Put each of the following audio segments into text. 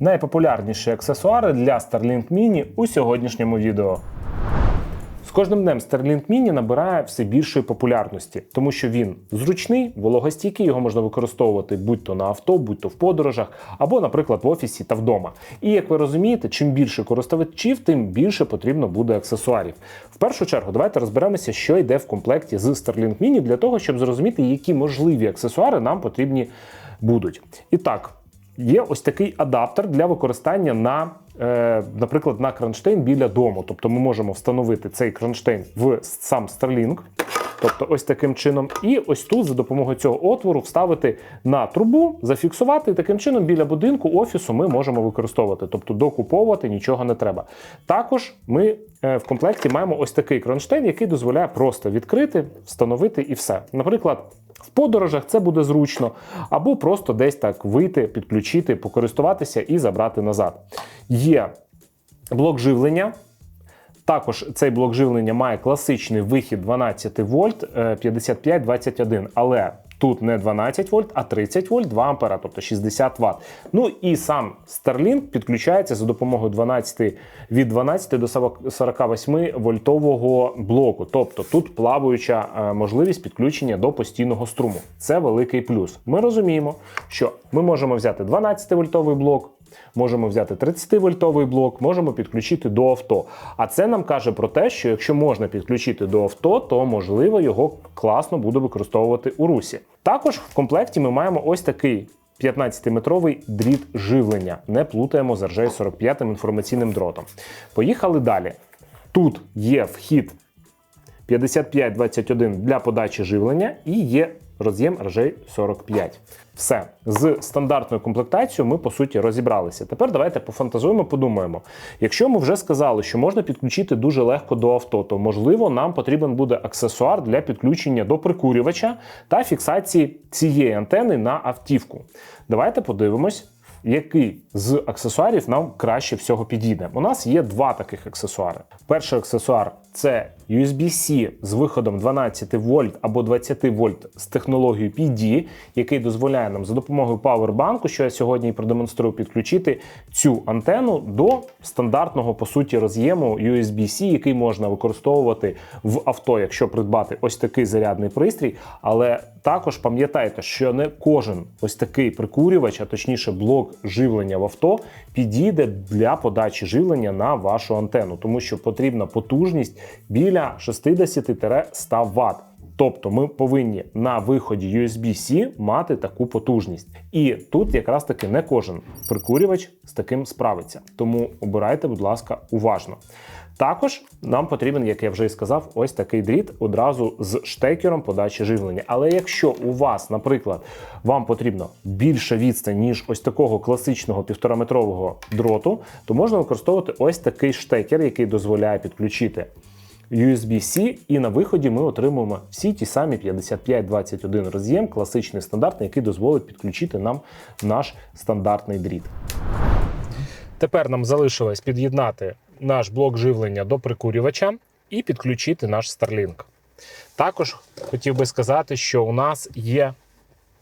Найпопулярніші аксесуари для Starlink Mini у сьогоднішньому відео. З кожним днем Starlink Mini набирає все більшої популярності, тому що він зручний, вологостійкий, його можна використовувати будь-то на авто, будь-то в подорожах, або, наприклад, в офісі та вдома. І як ви розумієте, чим більше користувачів, тим більше потрібно буде аксесуарів. В першу чергу, давайте розберемося, що йде в комплекті з Starlink Mini для того, щоб зрозуміти, які можливі аксесуари нам потрібні будуть. І так. Є ось такий адаптер для використання на, е, наприклад, на кронштейн біля дому. Тобто ми можемо встановити цей кронштейн в сам Starlink, тобто ось таким чином, і ось тут за допомогою цього отвору вставити на трубу, зафіксувати. І таким чином біля будинку офісу ми можемо використовувати, тобто докуповувати нічого не треба. Також ми е, в комплекті маємо ось такий кронштейн, який дозволяє просто відкрити, встановити і все. Наприклад. В подорожах це буде зручно, або просто десь так вийти, підключити, покористуватися і забрати назад. Є блок живлення. Також цей блок живлення має класичний вихід 12 вольт 55-21, але тут не 12 вольт, а 30 вольт 2 ампера, тобто 60 Вт. Ну і сам Starlink підключається за допомогою 12 від 12 до 48 вольтового блоку. Тобто тут плаваюча е, можливість підключення до постійного струму. Це великий плюс. Ми розуміємо, що ми можемо взяти 12 вольтовий блок. Можемо взяти 30-вольтовий блок, можемо підключити до авто. А це нам каже про те, що якщо можна підключити до авто, то можливо його класно буде використовувати у русі. Також в комплекті ми маємо ось такий 15-метровий дріт живлення. Не плутаємо з RJ45 інформаційним дротом. Поїхали далі. Тут є вхід 5521 для подачі живлення і є роз'єм RJ45. Все з стандартною комплектацією ми по суті розібралися. Тепер давайте пофантазуємо, подумаємо. Якщо ми вже сказали, що можна підключити дуже легко до авто, то можливо нам потрібен буде аксесуар для підключення до прикурювача та фіксації цієї антени на автівку. Давайте подивимось. Який з аксесуарів нам краще всього підійде? У нас є два таких аксесуари. Перший аксесуар це USB-C з виходом 12 вольт або 20 вольт з технологією PD, який дозволяє нам за допомогою павербанку, що я сьогодні і продемонструю, підключити цю антенну до стандартного по суті роз'єму USB-C, який можна використовувати в авто, якщо придбати ось такий зарядний пристрій. Але також пам'ятайте, що не кожен ось такий прикурювач, а точніше блок живлення в авто, підійде для подачі живлення на вашу антенну, тому що потрібна потужність біля 60-100 Вт. Тобто ми повинні на виході USB-C мати таку потужність. І тут якраз таки не кожен прикурювач з таким справиться. Тому обирайте, будь ласка, уважно. Також нам потрібен, як я вже і сказав, ось такий дріт одразу з штекером подачі живлення. Але якщо у вас, наприклад, вам потрібно більша відстань, ніж ось такого класичного півтораметрового дроту, то можна використовувати ось такий штекер, який дозволяє підключити. USB-C, і на виході ми отримуємо всі ті самі 5521 роз'єм, класичний стандартний, який дозволить підключити нам наш стандартний дріт. Тепер нам залишилось під'єднати наш блок живлення до прикурювача і підключити наш Starlink. Також хотів би сказати, що у нас є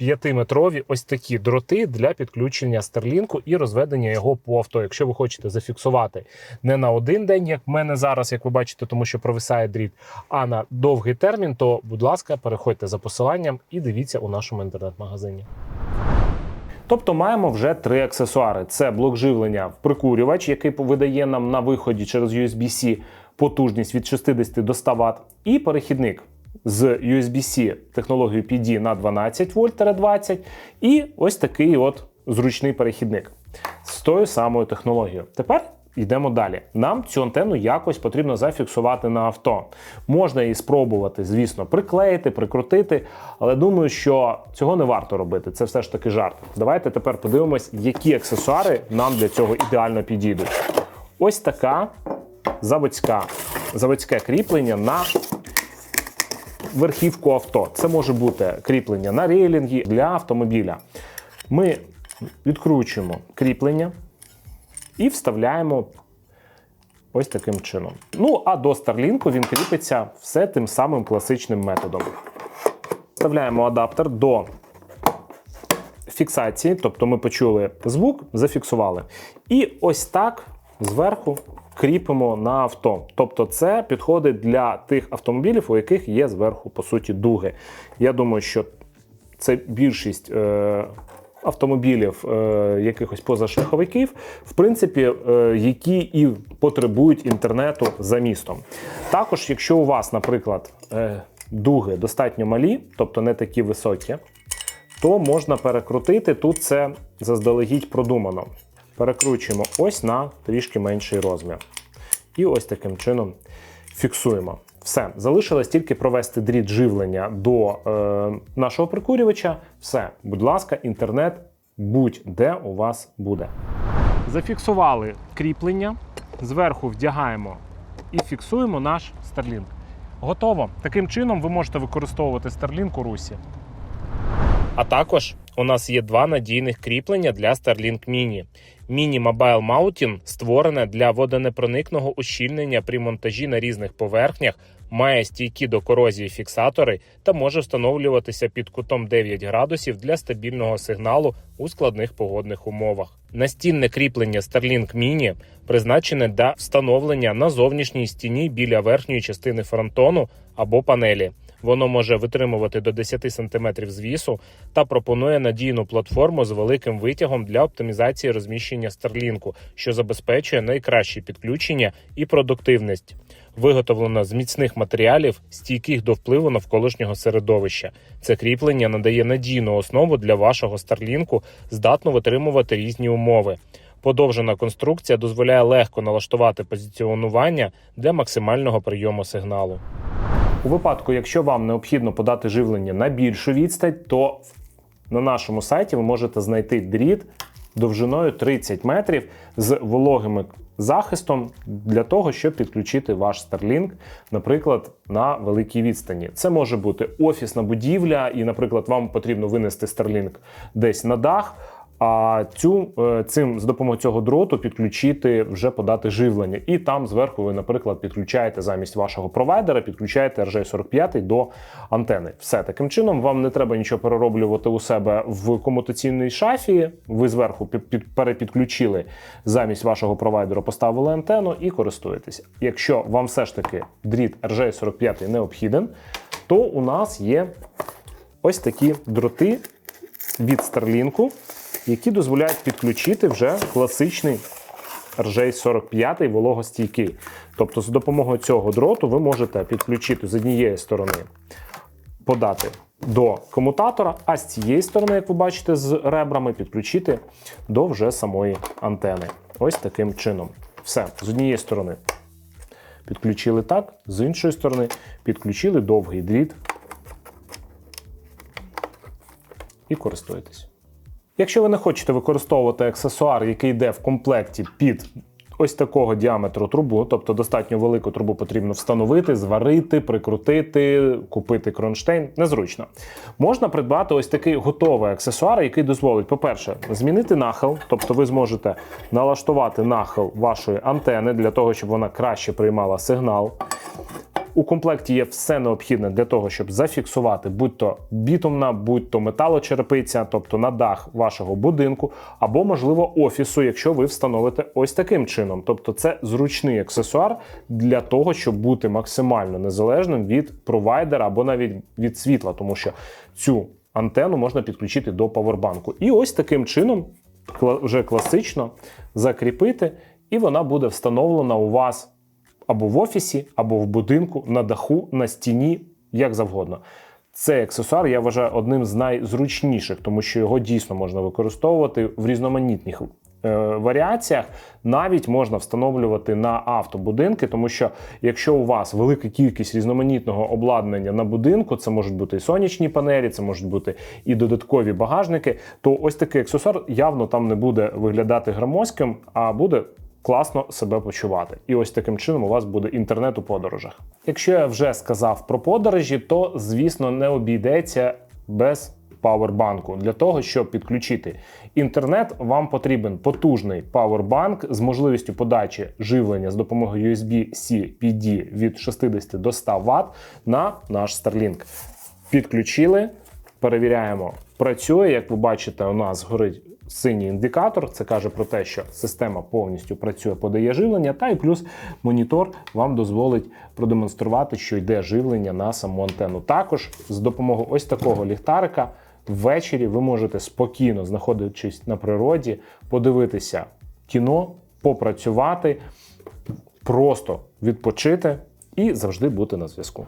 5-метрові ось такі дроти для підключення Старлінку і розведення його по авто. Якщо ви хочете зафіксувати не на один день, як в мене зараз, як ви бачите, тому що провисає дріт, а на довгий термін, то, будь ласка, переходьте за посиланням і дивіться у нашому інтернет-магазині. Тобто маємо вже три аксесуари: це блок живлення в прикурювач, який видає нам на виході через USB-C потужність від 60 до 100 Вт, і перехідник з USB-C технологією PD на 12 вольт 20 і ось такий от зручний перехідник з тою самою технологією. Тепер йдемо далі. Нам цю антенну якось потрібно зафіксувати на авто. Можна її спробувати, звісно, приклеїти, прикрутити, але думаю, що цього не варто робити. Це все ж таки жарт. Давайте тепер подивимось, які аксесуари нам для цього ідеально підійдуть. Ось така заводська, заводське кріплення на верхівку авто. Це може бути кріплення на рейлінгі для автомобіля. Ми відкручуємо кріплення і вставляємо ось таким чином. Ну, а до Starlink він кріпиться все тим самим класичним методом. Вставляємо адаптер до фіксації, тобто ми почули звук, зафіксували. І ось так зверху кріпимо на авто. Тобто, це підходить для тих автомобілів, у яких є зверху, по суті, дуги. Я думаю, що це більшість. Е Автомобілів е, якихось позашляховиків, в принципі, е, які і потребують інтернету за містом. Також, якщо у вас, наприклад, е, дуги достатньо малі, тобто не такі високі, то можна перекрутити. Тут це заздалегідь продумано. Перекручуємо ось на трішки менший розмір. І ось таким чином фіксуємо. Все, залишилось тільки провести дріт живлення до е, нашого прикурювача. Все, будь ласка, інтернет будь-де у вас буде. Зафіксували кріплення, зверху вдягаємо і фіксуємо наш Starlink. Готово. Таким чином ви можете використовувати Starlink у русі. А також у нас є два надійних кріплення для Starlink Mini. Mini Mobile Mountain створене для водонепроникного ущільнення при монтажі на різних поверхнях, має стійкі до корозії фіксатори та може встановлюватися під кутом 9 градусів для стабільного сигналу у складних погодних умовах. Настінне кріплення Starlink Mini призначене для встановлення на зовнішній стіні біля верхньої частини фронтону або панелі. Воно може витримувати до 10 см звісу та пропонує надійну платформу з великим витягом для оптимізації розміщення Старлінку, що забезпечує найкраще підключення і продуктивність. Виготовлено з міцних матеріалів, стійких до впливу навколишнього середовища. Це кріплення надає надійну основу для вашого старлінку, здатно витримувати різні умови. Подовжена конструкція дозволяє легко налаштувати позиціонування для максимального прийому сигналу. У випадку, якщо вам необхідно подати живлення на більшу відстань, то на нашому сайті ви можете знайти дріт довжиною 30 метрів з вологим захистом для того, щоб підключити ваш Starlink, наприклад, на великій відстані. Це може бути офісна будівля, і, наприклад, вам потрібно винести Starlink десь на дах. А цю е, цим з допомогою цього дроту підключити вже подати живлення, і там зверху ви, наприклад, підключаєте замість вашого провайдера, підключаєте RJ45 до антени. Все таким чином вам не треба нічого перероблювати у себе в комутаційній шафі. Ви зверху під, перепідключили замість вашого провайдера, поставили антенну і користуєтеся. Якщо вам все ж таки дріт RJ45 необхіден, то у нас є ось такі дроти від Starlink, які дозволяють підключити вже класичний RJ45 вологостійкий. Тобто, з допомогою цього дроту ви можете підключити з однієї сторони, подати до комутатора, а з цієї сторони, як ви бачите, з ребрами підключити до вже самої антени. Ось таким чином. Все, з однієї сторони. Підключили так, з іншої сторони підключили довгий дріт і користуєтесь. Якщо ви не хочете використовувати аксесуар, який йде в комплекті під ось такого діаметру трубу, тобто достатньо велику трубу потрібно встановити, зварити, прикрутити, купити кронштейн, незручно. Можна придбати ось такий готовий аксесуар, який дозволить, по-перше, змінити нахил, тобто ви зможете налаштувати нахил вашої антени для того, щоб вона краще приймала сигнал. У комплекті є все необхідне для того, щоб зафіксувати будь-то бітумна, будь-то металочерепиця, тобто на дах вашого будинку, або, можливо, офісу, якщо ви встановите ось таким чином. Тобто, це зручний аксесуар для того, щоб бути максимально незалежним від провайдера або навіть від світла, тому що цю антенну можна підключити до павербанку. І ось таким чином, вже класично закріпити, і вона буде встановлена у вас або в офісі, або в будинку, на даху, на стіні, як завгодно. Цей аксесуар я вважаю одним з найзручніших, тому що його дійсно можна використовувати в різноманітних е, варіаціях. Навіть можна встановлювати на автобудинки, тому що якщо у вас велика кількість різноманітного обладнання на будинку, це можуть бути і сонячні панелі, це можуть бути і додаткові багажники, то ось такий аксесуар явно там не буде виглядати громоздким, а буде класно себе почувати. І ось таким чином у вас буде інтернет у подорожах. Якщо я вже сказав про подорожі, то звісно не обійдеться без павербанку. Для того, щоб підключити інтернет, вам потрібен потужний павербанк з можливістю подачі живлення з допомогою USB-C PD від 60 до 100 Вт на наш Starlink. Підключили, перевіряємо працює. Як ви бачите, у нас горить синій індикатор. Це каже про те, що система повністю працює, подає живлення, та і плюс монітор вам дозволить продемонструвати, що йде живлення на саму антенну. Також з допомогою ось такого ліхтарика ввечері ви можете спокійно, знаходячись на природі, подивитися кіно, попрацювати, просто відпочити і завжди бути на зв'язку.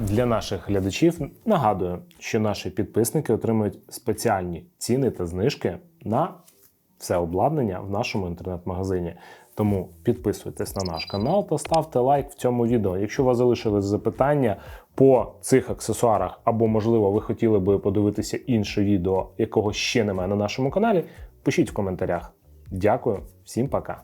Для наших глядачів нагадую, що наші підписники отримують спеціальні ціни та знижки на все обладнання в нашому інтернет-магазині. Тому підписуйтесь на наш канал та ставте лайк в цьому відео. Якщо у вас залишились запитання по цих аксесуарах, або, можливо, ви хотіли би подивитися інше відео, якого ще немає на нашому каналі, пишіть в коментарях. Дякую, всім пока.